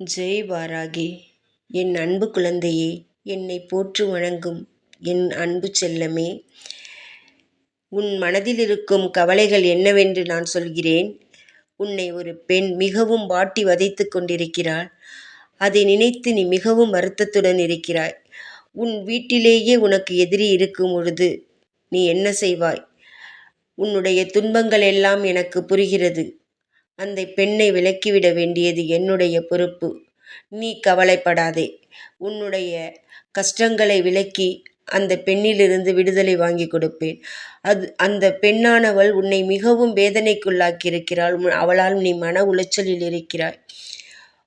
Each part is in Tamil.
ஜெய் வாராகி என் அன்பு குழந்தையே என்னை போற்று வணங்கும் என் அன்பு செல்லமே. உன் மனதில் இருக்கும் கவலைகள் என்னவென்று நான் சொல்கிறேன். உன்னை ஒரு பெண் மிகவும் வாட்டி வதைத்து கொண்டிருக்கிறாள். அதை நினைத்து நீ மிகவும் வருத்தத்துடன் இருக்கிறாய். உன் வீட்டிலேயே உனக்கு எதிரி இருக்கும் பொழுது நீ என்ன செய்வாய்? உன்னுடைய துன்பங்கள் எல்லாம் எனக்கு புரிகிறது. அந்த பெண்ணை விலக்கிவிட வேண்டியது என்னுடைய பொறுப்பு. நீ கவலைப்படாதே. உன்னுடைய கஷ்டங்களை விலக்கி அந்த பெண்ணிலிருந்து விடுதலை வாங்கி கொடுப்பேன். அது அந்த பெண்ணானவள் உன்னை மிகவும் வேதனைக்குள்ளாக்கி இருக்கிறாள் அவளால் நீ மன உளைச்சலில் இருக்கிறாய்.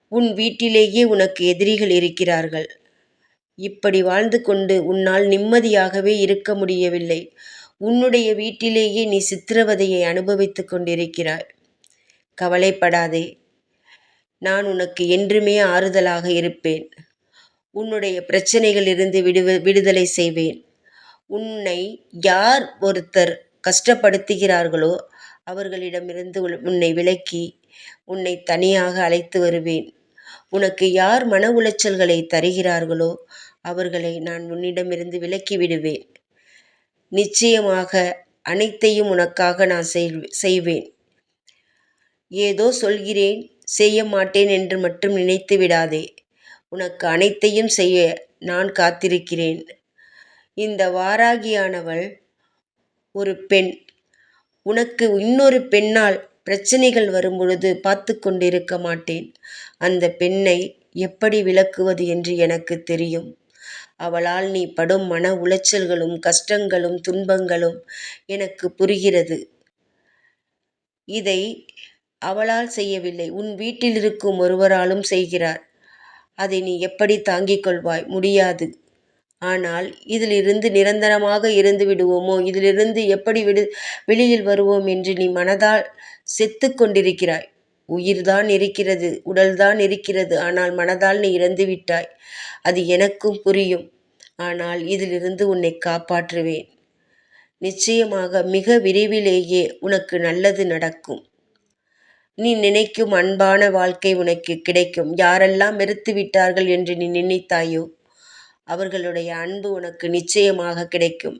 உன் வீட்டிலேயே உனக்கு எதிரிகள் இருக்கிறார்கள். இப்படி வாழ்ந்து கொண்டு உன்னால் நிம்மதியாகவே இருக்க முடியவில்லை. உன்னுடைய வீட்டிலேயே நீ சித்திரவதையை அனுபவித்துக் கொண்டிருக்கிறாய். கவலைப்படாதே. நான் உனக்கு என்றுமே ஆறுதலாக இருப்பேன். உன்னுடைய பிரச்சனைகளிலிருந்து விடுவ விடுதலை செய்வேன். உன்னை யார் ஒருத்தர் கஷ்டப்படுத்துகிறார்களோ அவர்களிடமிருந்து உன்னை விலக்கி உன்னை தனியாக அழைத்து வருவேன். உனக்கு யார் மன உளைச்சல்களை தருகிறார்களோ அவர்களை நான் உன்னிடமிருந்து விலக்கி விடுவேன். நிச்சயமாக அனைத்தையும் உனக்காக நான் செய்வேன். ஏதோ சொல்கிறேன் செய்ய மாட்டேன் என்று மட்டும் நினைத்து விடாதே. உனக்கு அனைத்தையும் செய்ய நான் காத்திருக்கிறேன். இந்த வாராகியானவள் ஒரு பெண். உனக்கு இன்னொரு பெண்ணால் பிரச்சனைகள் வரும்பொழுது பார்த்து கொண்டிருக்க மாட்டேன். அந்த பெண்ணை எப்படி விளக்குவது என்று எனக்கு தெரியும். அவளால் நீ படும் மன உளைச்சல்களும் கஷ்டங்களும் துன்பங்களும் எனக்கு புரிகிறது. இதை அவளால் செய்யவில்லை. உன் வீட்டில் இருக்கும் ஒருவராலும் செய்கிறார். அதை நீ எப்படி தாங்கிக் கொள்வாய்? முடியாது. ஆனால் இதிலிருந்து நிரந்தரமாக இருந்து விடுவோமோ? இதிலிருந்து எப்படி விடு வெளியில் வருவோம் என்று நீ மனதால் செத்து கொண்டிருக்கிறாய். உயிர்தான் இருக்கிறது உடல்தான் இருக்கிறது. ஆனால் மனதால் நீ இறந்து விட்டாய். அது எனக்கும் புரியும். ஆனால் இதிலிருந்து உன்னை காப்பாற்றுவேன். நிச்சயமாக மிக விரைவிலேயே உனக்கு நல்லது நடக்கும். நீ நினைக்கும் அன்பான வாழ்க்கை உனக்கு கிடைக்கும். யாரெல்லாம் வெறுத்து விட்டார்கள் என்று நீ நினைத்தாயோ அவர்களுடைய அன்பு உனக்கு நிச்சயமாக கிடைக்கும்.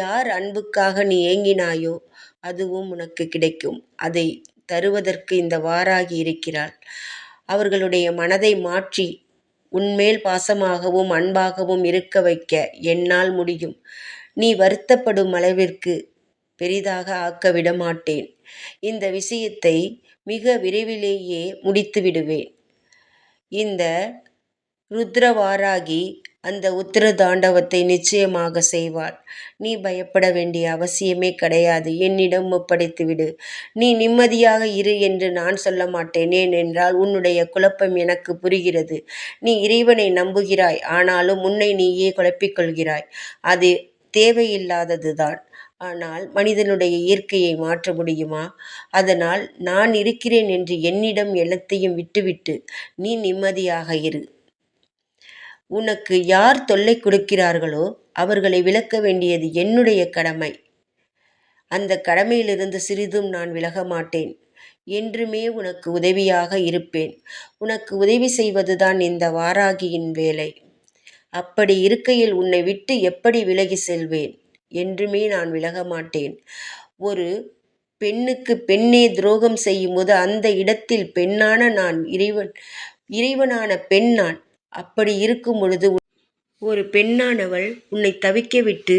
யார் அன்புக்காக நீ ஏங்கினாயோ அதுவும் உனக்கு கிடைக்கும். அதை தருவதற்கு இந்த வாராகி இருக்கிறாள். அவர்களுடைய மனதை மாற்றி உன்மேல் பாசமாகவும் அன்பாகவும் இருக்க வைக்க என்னால் முடியும். நீ வருத்தப்படும் அளவிற்கு பெரிதாக ஆக்க விடமாட்டேன் இந்த விஷயத்தை மிக விரைவிலேயே முடித்து விடுவேன் இந்த ருத்ரவாராகி அந்த உத்திர தாண்டவத்தை நிச்சயமாக செய்வாள். நீ பயப்பட வேண்டிய அவசியமே கிடையாது. என்னிடம் ஒப்படைத்து விடு. நீ நிம்மதியாக இரு என்று நான் சொல்ல மாட்டேன் ஏனென்றால் உன்னுடைய குழப்பம் எனக்கு புரிகிறது. நீ இறைவனை நம்புகிறாய். ஆனாலும் உன்னை நீயே குழப்பிக்கொள்கிறாய் அது தேவையில்லாததுதான். ஆனால் மனிதனுடைய இயற்கையை மாற்ற முடியுமா? அதனால் நான் இருக்கிறேன் என்று என்னிடம் எல்லாத்தையும் விட்டுவிட்டு நீ நிம்மதியாக இரு. உனக்கு யார் தொல்லை கொடுக்கிறார்களோ அவர்களை விளக்க வேண்டியது என்னுடைய கடமை. அந்த கடமையிலிருந்து சிறிதும் நான் விலக மாட்டேன். என்றுமே உனக்கு உதவியாக இருப்பேன். உனக்கு உதவி செய்வதுதான் இந்த வாராகியின் வேலை. அப்படி இருக்கையில் உன்னை விட்டு எப்படி விலகி செல்வேன்? என்றுமே நான் விலக மாட்டேன். ஒரு பெண்ணுக்கு பெண்ணே துரோகம் செய்யும்போது அந்த இடத்தில் பெண்ணான நான் இறைவன் இறைவனான பெண் நான். அப்படி இருக்கும் பொழுது ஒரு பெண்ணானவள் உன்னை தவிக்க விட்டு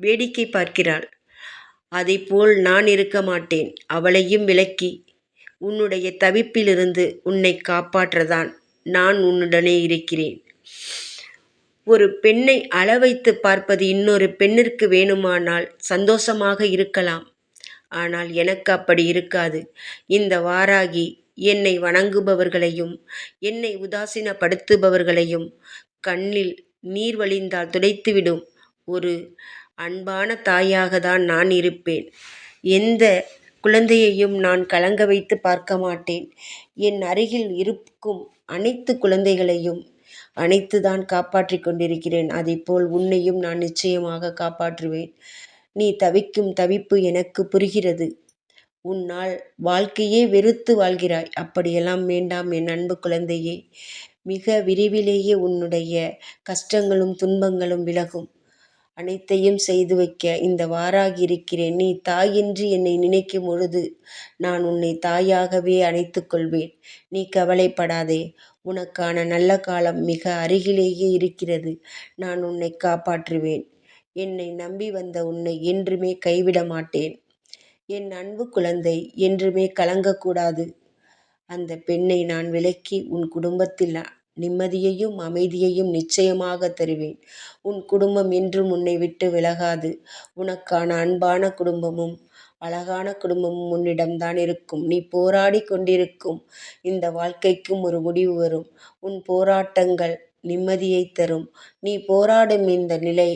வேடிக்கை பார்க்கிறாள். போல் நான் இருக்க மாட்டேன். அவளையும் விலக்கி உன்னுடைய தவிப்பிலிருந்து உன்னை காப்பாற்றதான் நான் உன்னுடனே இருக்கிறேன். ஒரு பெண்ணை அளவைத்து பார்ப்பது இன்னொரு பெண்ணிற்கு வேணுமானால் சந்தோஷமாக இருக்கலாம். ஆனால் எனக்கு அப்படி இருக்காது. இந்த வாராகி என்னை வணங்குபவர்களையும் என்னை உதாசீனப்படுத்துபவர்களையும் கண்ணில் நீர் வழிந்தால் துடைத்துவிடும் ஒரு அன்பான தாயாக தான் நான் இருப்பேன். எந்த குழந்தையையும் நான் கலங்க வைத்து பார்க்க மாட்டேன். என் அருகில் இருக்கும் அனைத்து குழந்தைகளையும் அனைத்து தான் காப்பாற்றிக் கொண்டிருக்கிறேன் போல் உன்னையும் நான் நிச்சயமாக காப்பாற்றுவேன் நீ தவிக்கும் தவிப்பு எனக்கு புரிகிறது உன்னால் வாழ்க்கையே வெறுத்து வாழ்கிறாய். அப்படியெல்லாம் வேண்டாம் என் அன்பு குழந்தையே. மிக விரைவிலேயே உன்னுடைய கஷ்டங்களும் துன்பங்களும் விலகும். அனைத்தையும் செய்து வைக்க இந்த வாராகி இருக்கிறேன். நீ தாய் என்று என்னை நினைக்கும் பொழுது நான் உன்னை தாயாகவே அணைத்துக் கொள்வேன். நீ கவலைப்படாதே. உனக்கான நல்ல காலம் மிக அருகிலேயே இருக்கிறது. நான் உன்னை காப்பாற்றுவேன். என்னை நம்பி வந்த உன்னை என்றுமே கைவிட மாட்டேன். என் அன்பு குழந்தை என்றுமே கலங்கக்கூடாது. அந்த பெண்ணை நான் விலக்கி உன் குடும்பத்தில் நிம்மதியையும் அமைதியையும் நிச்சயமாக தருவேன். உன் குடும்பம் என்றும் உன்னை விட்டு விலகாது. உனக்கான அன்பான குடும்பமும் அழகான குடும்பமும் உன்னிடம்தான் இருக்கும். நீ போராடி கொண்டிருக்கும் இந்த வாழ்க்கைக்கும் ஒரு முடிவு வரும். உன் போராட்டங்கள் நிம்மதியை தரும். நீ போராடும் இந்த நிலை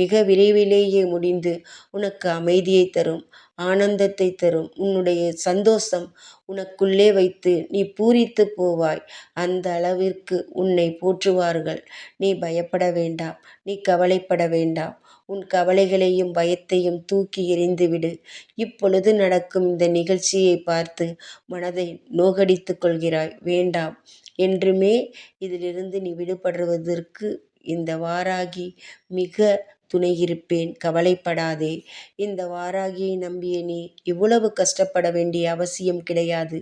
மிக விரைவிலேயே முடிந்து உனக்கு அமைதியை தரும். ஆனந்தத்தை தரும். உன்னுடைய சந்தோஷம் உனக்குள்ளே வைத்து நீ பூரித்து போவாய். அந்த அளவிற்கு உன்னை போற்றுவார்கள். நீ பயப்பட வேண்டாம். நீ கவலைப்பட வேண்டாம். உன் கவலைகளையும் பயத்தையும் தூக்கி எறிந்துவிடு. இப்பொழுது நடக்கும் இந்த நிகழ்ச்சியை பார்த்து மனதை நோகடித்து கொள்கிறாய். வேண்டாம். என்றுமே இதிலிருந்து நீ விடுபடுவதற்கு இந்த வாராகி மிக துணை இருப்பேன் கவலைப்படாதே. இந்த வாராகியை நம்பிய நீ இவ்வளவு கஷ்டப்பட வேண்டிய அவசியம் கிடையாது.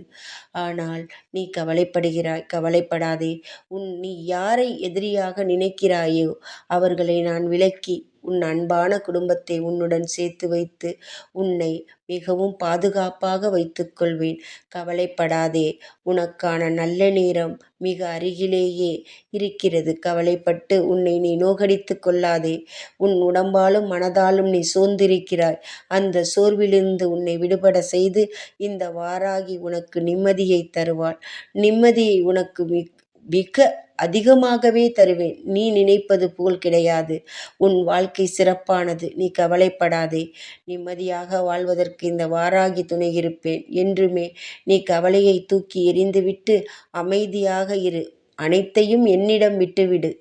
ஆனால் நீ கவலைப்படுகிறாய். கவலைப்படாதே. உன் நீ யாரை எதிரியாக நினைக்கிறாயோ அவர்களை நான் விலக்கி உன் அன்பான குடும்பத்தை உன்னுடன் சேர்த்து வைத்து உன்னை மிகவும் பாதுகாப்பாக வைத்துக்கொள்வேன் கவலைப்படாதே. உனக்கான நல்ல நேரம் மிக அருகிலேயே இருக்கிறது. கவலைப்பட்டு உன்னை நீ நோகடித்து கொள்ளாதே. உன் உடம்பாலும் மனதாலும் நீ சோர்ந்திருக்கிறாய். அந்த சோர்விலிருந்து உன்னை விடுபட செய்து இந்த வாராகி உனக்கு நிம்மதியை தருவாள். நிம்மதியை உனக்கு மிக் மிக அதிகமாகவே தருவேன். நீ நினைப்பது போல் கிடையாது. உன் வாழ்க்கை சிறப்பானது. நீ கவலைப்படாதே. நிம்மதியாக வாழ்வதற்கு இந்த வாராகி துணை இருப்பேன் என்றுமே நீ கவலையை தூக்கி எறிந்துவிட்டு அமைதியாக இரு. அனைத்தையும் என்னிடம் விட்டுவிடு.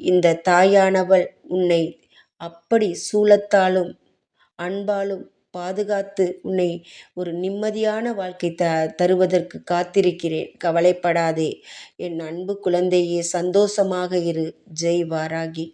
இந்த தாயானவள் உன்னை அப்படி சூலத்தாலும் அன்பாலும் பாதுகாத்து உன்னை ஒரு நிம்மதியான வாழ்க்கை த தருவதற்கு காத்திருக்கிறேன். கவலைப்படாதே. என் அன்பு குழந்தையே சந்தோஷமாக இரு. ஜெய் வாராகி.